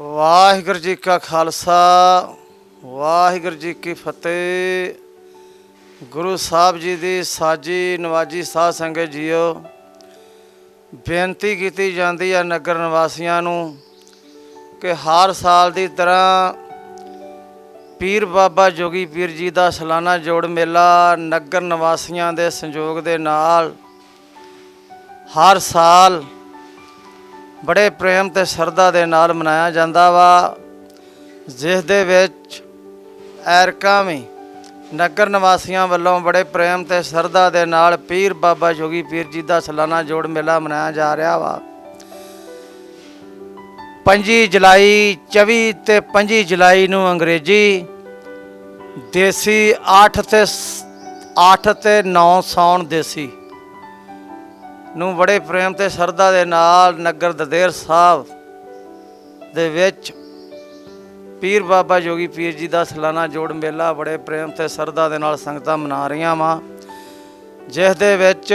ਵਾਹਿਗੁਰੂ ਜੀ ਕਾ ਖਾਲਸਾ, ਵਾਹਿਗੁਰੂ ਜੀ ਕੀ ਫਤਿਹ। ਗੁਰੂ ਸਾਹਿਬ ਜੀ ਦੀ ਸਾਜੀ ਨਵਾਜੀ ਸਾਧ ਸੰਗਤ ਜੀਓ, ਬੇਨਤੀ ਕੀਤੀ ਜਾਂਦੀ ਹੈ ਨਗਰ ਨਿਵਾਸੀਆਂ ਨੂੰ ਕਿ ਹਰ ਸਾਲ ਦੀ ਤਰ੍ਹਾਂ ਪੀਰ ਬਾਬਾ ਜੋਗੀ ਪੀਰ ਜੀ ਦਾ ਸਾਲਾਨਾ ਜੋੜ ਮੇਲਾ ਨਗਰ ਨਿਵਾਸੀਆਂ ਦੇ ਸੰਯੋਗ ਦੇ ਨਾਲ ਹਰ ਸਾਲ ਬੜੇ ਪ੍ਰੇਮ ਤੇ ਸ਼ਰਧਾ ਦੇ ਨਾਲ ਮਨਾਇਆ ਜਾਂਦਾ ਵਾ, ਜਿਸ ਦੇ ਵਿੱਚ ਐਰਕਾਂ ਵੀ ਨਗਰ ਨਿਵਾਸੀਆਂ ਵੱਲੋਂ ਬੜੇ ਪ੍ਰੇਮ ਤੇ ਸ਼ਰਧਾ ਦੇ ਨਾਲ ਪੀਰ ਬਾਬਾ ਜੋਗੀ ਪੀਰ ਜੀ ਦਾ ਸਾਲਾਨਾ ਜੋੜ ਮੇਲਾ ਮਨਾਇਆ ਜਾ ਰਿਹਾ ਵਾ। 5 ਜੁਲਾਈ 24 ਤੇ 25 ਜੁਲਾਈ ਨੂੰ ਅੰਗਰੇਜ਼ੀ, ਦੇਸੀ 8 ਤੇ 8 ਤੇ 9 ਸੌਣ ਦੇਸੀ। ਨੂੰ ਬੜੇ ਪ੍ਰੇਮ ਤੇ ਸ਼ਰਧਾ ਦੇ ਨਾਲ ਨਗਰ ਦਦੇਰ ਸਾਹਿਬ ਦੇ ਵਿੱਚ ਪੀਰ ਬਾਬਾ ਜੋਗੀ ਪੀਰ ਜੀ ਦਾ ਸਾਲਾਨਾ ਜੋੜ ਮੇਲਾ ਬੜੇ ਪ੍ਰੇਮ ਤੇ ਸ਼ਰਧਾ ਦੇ ਨਾਲ ਸੰਗਤਾਂ ਮਨਾ ਰਹੀਆਂ ਵਾ, ਜਿਸ ਦੇ ਵਿੱਚ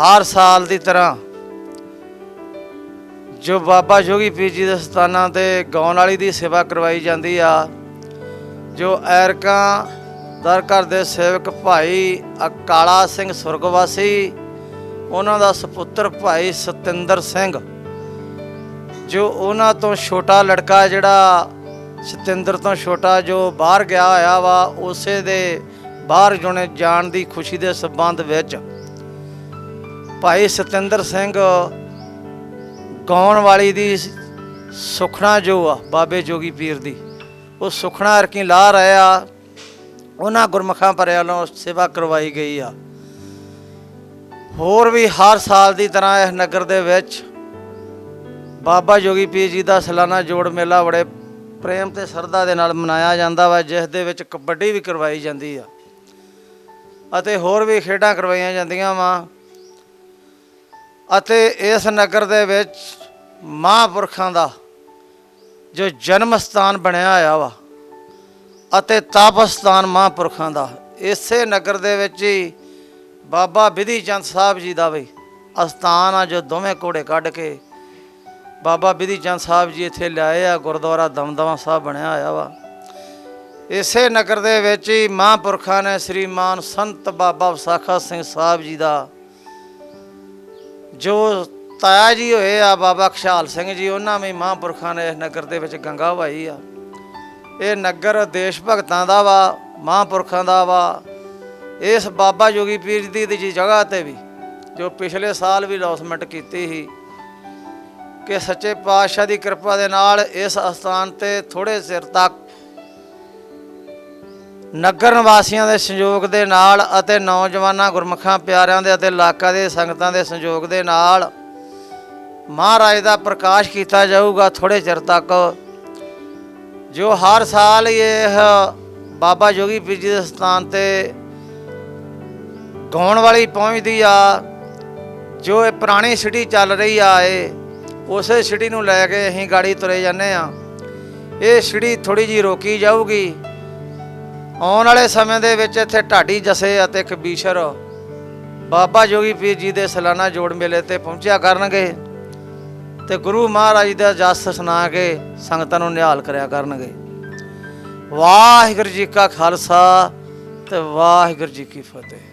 ਹਰ ਸਾਲ ਦੀ ਤਰ੍ਹਾਂ ਜੋ ਬਾਬਾ ਜੋਗੀ ਪੀਰ ਜੀ ਦੇ ਸਥਾਨਾਂ ਤੇ ਗਾਉਣ ਵਾਲੀ ਦੀ ਸੇਵਾ ਕਰਵਾਈ ਜਾਂਦੀ ਆ, ਜੋ ਐਰਕਾਂ ਦਰ ਘਰ ਦੇ ਸੇਵਕ ਭਾਈ ਅਕਾਲਾ ਸਿੰਘ ਸੁਰਗਵਾਸੀ ਉਹਨਾਂ ਦਾ ਸੁਪੁੱਤਰ ਭਾਈ ਸਤਿੰਦਰ ਸਿੰਘ, ਜੋ ਉਹਨਾਂ ਤੋਂ ਛੋਟਾ ਲੜਕਾ ਜਿਹੜਾ ਸਤਿੰਦਰ ਤੋਂ ਛੋਟਾ ਜੋ ਬਾਹਰ ਗਿਆ ਹੋਇਆ ਵਾ, ਉਸੇ ਦੇ ਬਾਹਰ ਜੁਣੇ ਜਾਣ ਦੀ ਖੁਸ਼ੀ ਦੇ ਸਬੰਧ ਵਿੱਚ ਭਾਈ ਸਤਿੰਦਰ ਸਿੰਘ ਗਾਉਣ ਵਾਲੀ ਦੀ ਸੁਖਣਾ ਜੋ ਆ, ਬਾਬੇ ਜੋਗੀ ਪੀਰ ਦੀ, ਉਹ ਸੁਖਣਾ ਅਰਕੀ ਲਾ ਰਹੇ ਆ, ਉਹਨਾਂ ਗੁਰਮਖਾਂ ਪਰਿਆਂ ਵੱਲੋਂ ਸੇਵਾ ਕਰਵਾਈ ਗਈ ਆ। ਹੋਰ ਵੀ ਹਰ ਸਾਲ ਦੀ ਤਰ੍ਹਾਂ ਇਸ ਨਗਰ ਦੇ ਵਿੱਚ ਬਾਬਾ ਜੋਗੀ ਪੀਰ ਜੀ ਦਾ ਸਾਲਾਨਾ ਜੋੜ ਮੇਲਾ ਬੜੇ ਪ੍ਰੇਮ ਤੇ ਸ਼ਰਧਾ ਦੇ ਨਾਲ ਮਨਾਇਆ ਜਾਂਦਾ ਵਾ, ਜਿਸ ਦੇ ਵਿੱਚ ਕਬੱਡੀ ਵੀ ਕਰਵਾਈ ਜਾਂਦੀ ਆ। ਅਤੇ ਹੋਰ ਵੀ ਖੇਡਾਂ ਕਰਵਾਈਆਂ ਜਾਂਦੀਆਂ ਵਾ। ਅਤੇ ਇਸ ਨਗਰ ਦੇ ਵਿੱਚ ਮਹਾਂਪੁਰਖਾਂ ਦਾ ਜੋ ਜਨਮ ਸਥਾਨ ਬਣਿਆ ਹੋਇਆ ਵਾ, ਅਤੇ ਤਪ ਸਥਾਨ ਮਹਾਂਪੁਰਖਾਂ ਦਾ। ਇਸੇ ਨਗਰ ਦੇ ਵਿੱਚ ਹੀ ਬਾਬਾ ਵਿਧੀ ਚੰਦ ਸਾਹਿਬ ਜੀ ਦਾ ਵੀ ਅਸਥਾਨ ਆ ਜੋ ਦੋਵੇਂ ਘੋੜੇ ਕੱਢ ਕੇ ਬਾਬਾ ਵਿਧੀ ਚੰਦ ਸਾਹਿਬ ਜੀ ਇੱਥੇ ਲਿਆਏ ਆ, ਗੁਰਦੁਆਰਾ ਦਮਦਮਾ ਸਾਹਿਬ ਬਣਿਆ ਹੋਇਆ ਵਾ। ਇਸੇ ਨਗਰ ਦੇ ਵਿੱਚ ਹੀ ਮਹਾਂਪੁਰਖਾਂ ਨੇ ਸ੍ਰੀਮਾਨ ਸੰਤ ਬਾਬਾ ਵਿਸਾਖਾ ਸਿੰਘ ਸਾਹਿਬ ਜੀ ਦਾ ਜੋ ਤਾਇਆ ਜੀ ਹੋਏ ਆ, ਬਾਬਾ ਖਸ਼ਾਲ ਸਿੰਘ ਜੀ, ਉਹਨਾਂ ਵੀ ਮਹਾਂਪੁਰਖਾਂ ਨੇ ਇਸ ਨਗਰ ਦੇ ਵਿੱਚ ਗੰਗਾ ਵਹਾਈ ਆ। ਇਹ ਨਗਰ ਦੇਸ਼ ਭਗਤਾਂ ਦਾ ਵਾ, ਮਹਾਂਪੁਰਖਾਂ ਦਾ ਵਾ ਇਸ ਬਾਬਾ ਯੋਗੀ ਪੀਰ ਦੀ ਦੀ ਜਗ੍ਹਾ ਤੇ ਵੀ, ਜੋ ਪਿਛਲੇ ਸਾਲ ਵੀ ਅਨਾਉਂਸਮੈਂਟ ਕੀਤੀ ਸੀ ਕਿ ਸੱਚੇ ਪਾਤਸ਼ਾਹ ਦੀ ਕਿਰਪਾ ਦੇ ਨਾਲ ਇਸ ਅਸਥਾਨ ਤੇ ਥੋੜੇ ਸਿਰ ਤੱਕ ਨਗਰ ਨਿਵਾਸੀਆਂ ਦੇ ਸੰਯੋਗ ਦੇ ਨਾਲ ਅਤੇ ਨੌਜਵਾਨਾਂ, ਗੁਰਮਖਾਂ, ਪਿਆਰਿਆਂ ਦੇ ਅਤੇ ਇਲਾਕਾ ਦੇ ਸੰਗਤਾਂ ਦੇ ਸੰਯੋਗ ਦੇ ਨਾਲ ਮਹਾਰਾਜ ਦਾ ਪ੍ਰਕਾਸ਼ ਕੀਤਾ ਜਾਊਗਾ ਥੋੜੇ ਚਿਰ ਤੱਕ। ਜੋ ਹਰ ਸਾਲ ਇਹ ਬਾਬਾ ਜੋਗੀ ਪੀਰ ਜੀ ਦੇ ਸਥਾਨ ਤੇ ਗਾਉਣ ਵਾਲੀ ਪਹੁੰਚਦੀ ਆ, ਜੋ ਇਹ ਪੁਰਾਣੀ ਸਿਟੀ ਚੱਲ ਰਹੀ ਆ ਇਹ, ਉਸੇ ਸਿਟੀ ਨੂੰ ਲੈ ਕੇ ਅਸੀਂ ਗਾੜੀ ਤੁਰੇ ਜਾਂਦੇ ਆ। ਇਹ ਸਿਟੀ ਥੋੜੀ ਜੀ ਰੋਕੀ ਜਾਊਗੀ। ਆਉਣ ਵਾਲੇ ਸਮੇਂ ਦੇ ਵਿੱਚ ਇੱਥੇ ਢਾਡੀ ਜਸੇ ਅਤੇ ਕਬੀਸ਼ਰ ਬਾਬਾ ਜੋਗੀ ਪੀਰ ਜੀ ਦੇ ਸਾਲਾਨਾ ਜੋੜ ਮੇਲੇ ਤੇ ਪਹੁੰਚਿਆ ਕਰਨਗੇ ਤੇ ਗੁਰੂ ਮਹਾਰਾਜ ਦਾ ਜਸ ਸੁਣਾ ਕੇ ਸੰਗਤਾਂ ਨੂੰ ਨਿਹਾਲ ਕਰਿਆ ਕਰਨਗੇ। ਵਾਹਿਗੁਰੂ ਜੀ ਕਾ ਖਾਲਸਾ ਤੇ ਵਾਹਿਗੁਰੂ ਜੀ ਕੀ ਫਤਿਹ।